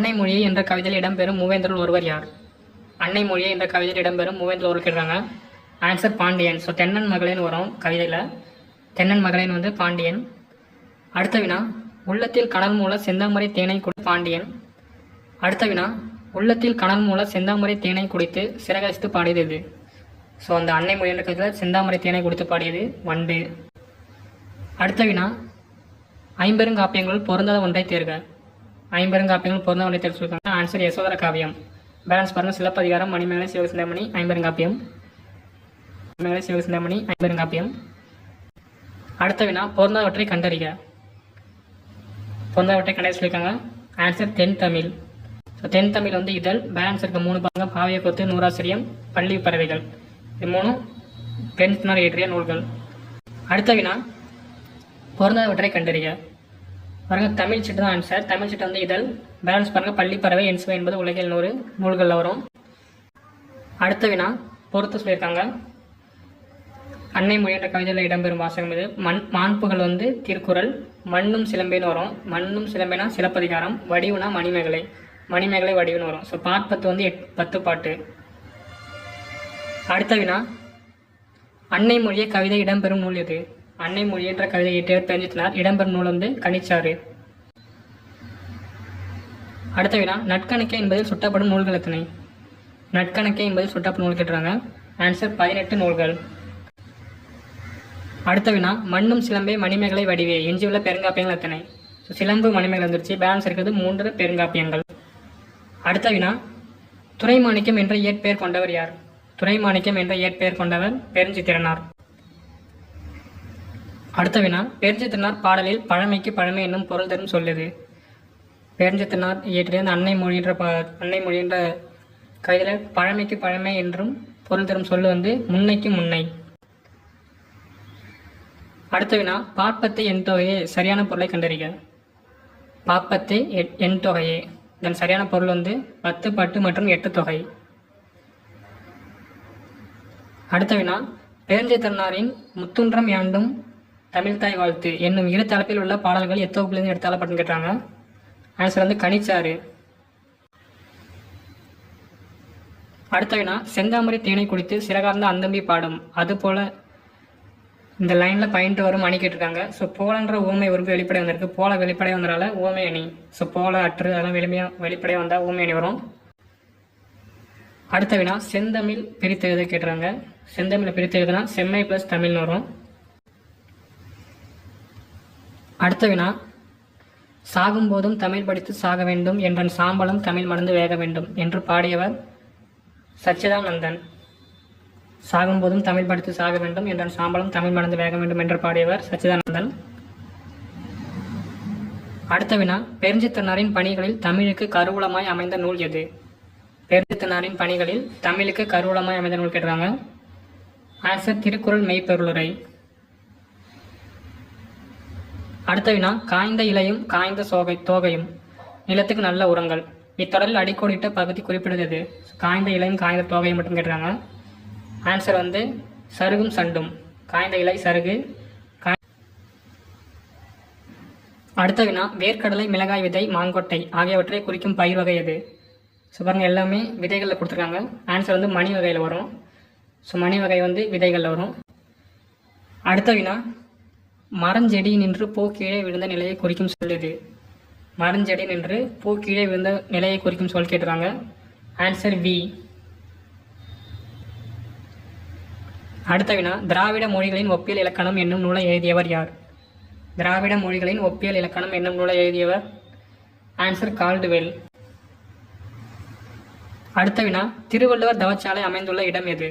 அன்னை மொழியை என்ற கவிதையில் இடம்பெறும் மூவேந்தருள் ஒருவர் யார்? அன்னை மொழியை என்ற கவிதையில் இடம்பெறும் மூவேந்தர் ஒரு கேட்குறாங்க ஆன்சர் பாண்டியன். ஸோ தென்னன் மகளின் வரும் கவிதையில் தென்னன் மகளின் வந்து பாண்டியன். அடுத்த வினா உள்ளத்தில் கனல் மூல செந்தாமரை தேனை குடி பாண்டியன். அடுத்த வினா உள்ளத்தில் கனல் மூல செந்தாமரை தேனை குடித்து சிறகசித்து பாடியது இது ஸோ அந்த அன்னை மொழி என்ற கவிதையில் செந்தாமரை தேனை குடித்து பாடியது வண்டு. அடுத்த வினா ஐம்பெருங்காப்பியங்களுள் பொருந்தாத ஒன்றை தேர்க. ஐம்பெருங்காப்பியங்கள் பொருந்தாத ஒன்றை தேர்வு சொல்லியிருக்காங்க ஆன்சர் யசோதர காவியம். பேலன்ஸ் பாருங்க. சிலப்பதிகாரம் மணிமேகலை சிவசிந்தாமணி ஐம்பெருங்காப்பியம். மணிமேகலை சிவசிந்தாமணி ஐம்பெருங்காப்பியம். அடுத்த வினா பொருந்தாதவற்றை கண்டறிக. பொருந்தாவற்றை கண்டறிய சொல்லியிருக்காங்க. ஆன்சர் தென் தமிழ். ஸோ தென் தமிழ் வந்து இதழ். பேலன்ஸ் இருக்க மூணு பாகம் பாவிய கொத்து நூறாசிரியம் பள்ளி பறவைகள். இது மூணும் டென்த்னர் இயற்றிய நூல்கள். அடுத்த வினா பொருந்தாதவற்றை கண்டறிக. பாருங்க தமிழ் சீட்டு தான் ஆன்சர் தமிழ் சீட்டு வந்து இதழ். பேலன்ஸ் பாருங்க பள்ளிப்பறவை என்சுவை என்பது உலகில் நூறு நூல்களில் வரும். அடுத்த வினா பொறுத்து சொல்லியிருக்காங்க. அன்னை மொழி என்ற கவிதையில் இடம்பெறும் வாசகம் இது. மண் மாண்புகள் வந்து திருக்குறள். மண்ணும் சிலம்பேன்னு வரும். மண்ணும் சிலம்பேனா சிலப்பதிகாரம். வடிவுனா மணிமேகலை. மணிமேகலை வடிவுன்னு வரும். ஸோ பாட்பத்து வந்து எட் பத்து பாட்டு. அடுத்த வினா அன்னை மொழியை கவிதை இடம்பெறும் நூல் எது? அன்னை மொழி என்ற கவிதை இயற்றியவர் பெருஞ்சித்தினார் இடம்பெறும் நூல் வந்து கனிச்சாறு. அடுத்த வினா நட்கணக்கை என்பதில் சுட்டப்படும் நூல்கள் எத்தனை? நட்கணக்கை என்பதில் சுட்டப்படும் நூல் கேட்டுறாங்க ஆன்சர் பதினெட்டு நூல்கள். அடுத்த வினா மண்ணும் சிலம்பே மணிமேகலை வடிவே எஞ்சியுள்ள பெருங்காப்பியங்கள் எத்தனை? ஸோ சிலம்பு மணிமேகலை வந்துருச்சு. பேலன்ஸ் இருக்கிறது மூன்று பெருங்காப்பியங்கள். அடுத்த வினா துறைமாணிக்கம் என்ற இயற்பெயர் கொண்டவர் யார்? துறைமாணிக்கம் என்ற இயற்பெயர் கொண்டவர் பெருஞ்சித்திரனார். அடுத்த வினா பெருஞ்சித்திரனார் பாடலில் பழமைக்கு பழமை என்னும் பொருள் தரும் சொல்லுது. வேஞ்சத்தினார் இயற்றிய அந்த அன்னை மொழி என்ற ப அன்னை மொழி என்ற கவிதையில் பழமைக்கு பழமை என்றும் பொருள் தரும் சொல்லு வந்து முன்னைக்கு முன்னை. அடுத்த வினா பாப்பத்தை என் தொகையே சரியான பொருளை கண்டறிக. பாப்பத்தை என் தொகையே. இதன் சரியான பொருள் வந்து பத்து பட்டு மற்றும் எட்டு தொகை. அடுத்த வினா பேரஞ்சத்தன்னாரின் முத்துன்றம் யாண்டும் தமிழ்தாய் வாழ்த்து என்னும் இரு தலைப்பில் உள்ள பாடல்கள் எத்தொகுப்பிலிருந்து எடுத்தாலப்பட்டுன்னு கேட்டாங்க. ஆன்சர் வந்து கனிச்சாறு. அடுத்த வினா செந்தாமரை தேனை குடித்து சிறகார்ந்த அந்தம்பி பாடும். அதுபோல இந்த லைன்ல பயின்று வரும் அணி கேட்டிருக்காங்க. ஸோ போலன்ற ஊமை உறுப்பு வெளிப்படை வந்திருக்கு. போல வெளிப்படை வந்தனால ஊமை அணி. ஸோ போல அற்று அதெல்லாம் வெளிமையா வெளிப்படை வந்தா ஊமை அணி வரும். அடுத்த வினா செந்தமிழ் பிரித்து எழுத கேட்டுறாங்க செந்தமிழை பிரித்து எழுதுனா செம்மை ப்ளஸ் தமிழ்னு வரும். அடுத்த வினா சாகும்போதும் தமிழ் படித்து சாக வேண்டும் என்றன் சாம்பலும் தமிழ் மறந்து வேக வேண்டும் என்று பாடியவர் சச்சிதானந்தன். சாகும்போதும் தமிழ் படித்து சாக வேண்டும் என்றன் சாம்பலும் தமிழ் மறந்து வேக வேண்டும் என்று பாடியவர் சச்சிதானந்தன். அடுத்த வினா பெருஞ்சித்தனாரின் பணிகளில் தமிழுக்கு கருவூலமாய் அமைந்த நூல் எது? பெருஞ்சித்தனாரின் பணிகளில் தமிழுக்கு கருவூலமாய் அமைந்த நூல் கேட்டுறாங்க ஆன்சர் திருக்குறள் மெய்ப்பொருளுரை. அடுத்த வினா காய்ந்த இலையும் காய்ந்த சோகை தோகையும் நிலத்துக்கு நல்ல உரங்கள். இத்தொடரில் அடிக்கோடிட்ட பகுதி குறிப்பிடுகிறது. காய்ந்த இலையும் காய்ந்த தோகையும் மட்டும் கேட்டுறாங்க ஆன்சர் வந்து சருகும் சண்டும். காய்ந்த இலை சருகு காய்- அடுத்த வினா வேர்க்கடலை மிளகாய் விதை மாங்கொட்டை ஆகியவற்றை குறிக்கும் பயிர் வகை எது? ஸோ பாருங்கள் எல்லாமே விதைகளில் கொடுத்துருக்காங்க. ஆன்சர் வந்து மணி வகையில் வரும். ஸோ மணி வகை வந்து விதைகளில் வரும். அடுத்த வினா மரஞ்செடி நின்று பூ கீழே விழுந்த நிலையை குறிக்கும் சொல்லுது மரஞ்செடி நின்று பூ கீழே விழுந்த நிலையை குறிக்கும் சொல் கேட்டுறாங்க. ஆன்சர் வி அடுத்த வினா திராவிட மொழிகளின் ஒப்பியல் இலக்கணம் என்னும் நூலை எழுதியவர் யார்? திராவிட மொழிகளின் ஒப்பியல் இலக்கணம் என்னும் நூலை எழுதியவர்? ஆன்சர் கால்டுவெல் அடுத்த வினா திருவள்ளுவர் தவச்சாலை அமைந்துள்ள இடம் எது?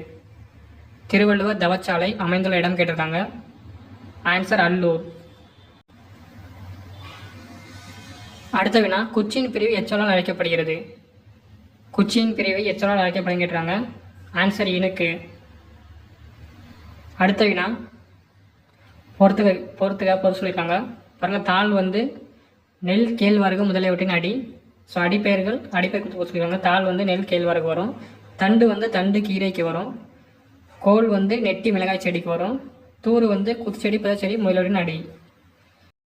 திருவள்ளுவர் தவச்சாலை அமைந்துள்ள இடம் கேட்டிருக்காங்க. ஆன்சர் அல்லூர் அடுத்த வினா குச்சியின் பிரிவு எச்சலால் அழைக்கப்படுகிறது. குச்சியின் பிரிவு எச்சலால் அழைக்கப்படுகின்றாங்க. ஆன்சர் இனுக்கு அடுத்த வினா பொறுத்துக பொறுத்துக பொறுத்து சொல்லியிருக்காங்க. பாருங்கள் தாள் வந்து நெல் கேழ்வரகு முதலியவற்றின் அடி. ஸோ அடிப்பெயர்கள் அடிப்பெயர் கொடுத்து சொல்லியிருக்காங்க. தாள் வந்து நெல் கேழ்வரகு வரும். தண்டு வந்து தண்டு கீரைக்கு வரும். கோல் வந்து நெட்டி மிளகாய் செடிக்கு வரும். தூறு வந்து குத்துச்செடி பதச்செடி முதலாடி நடி.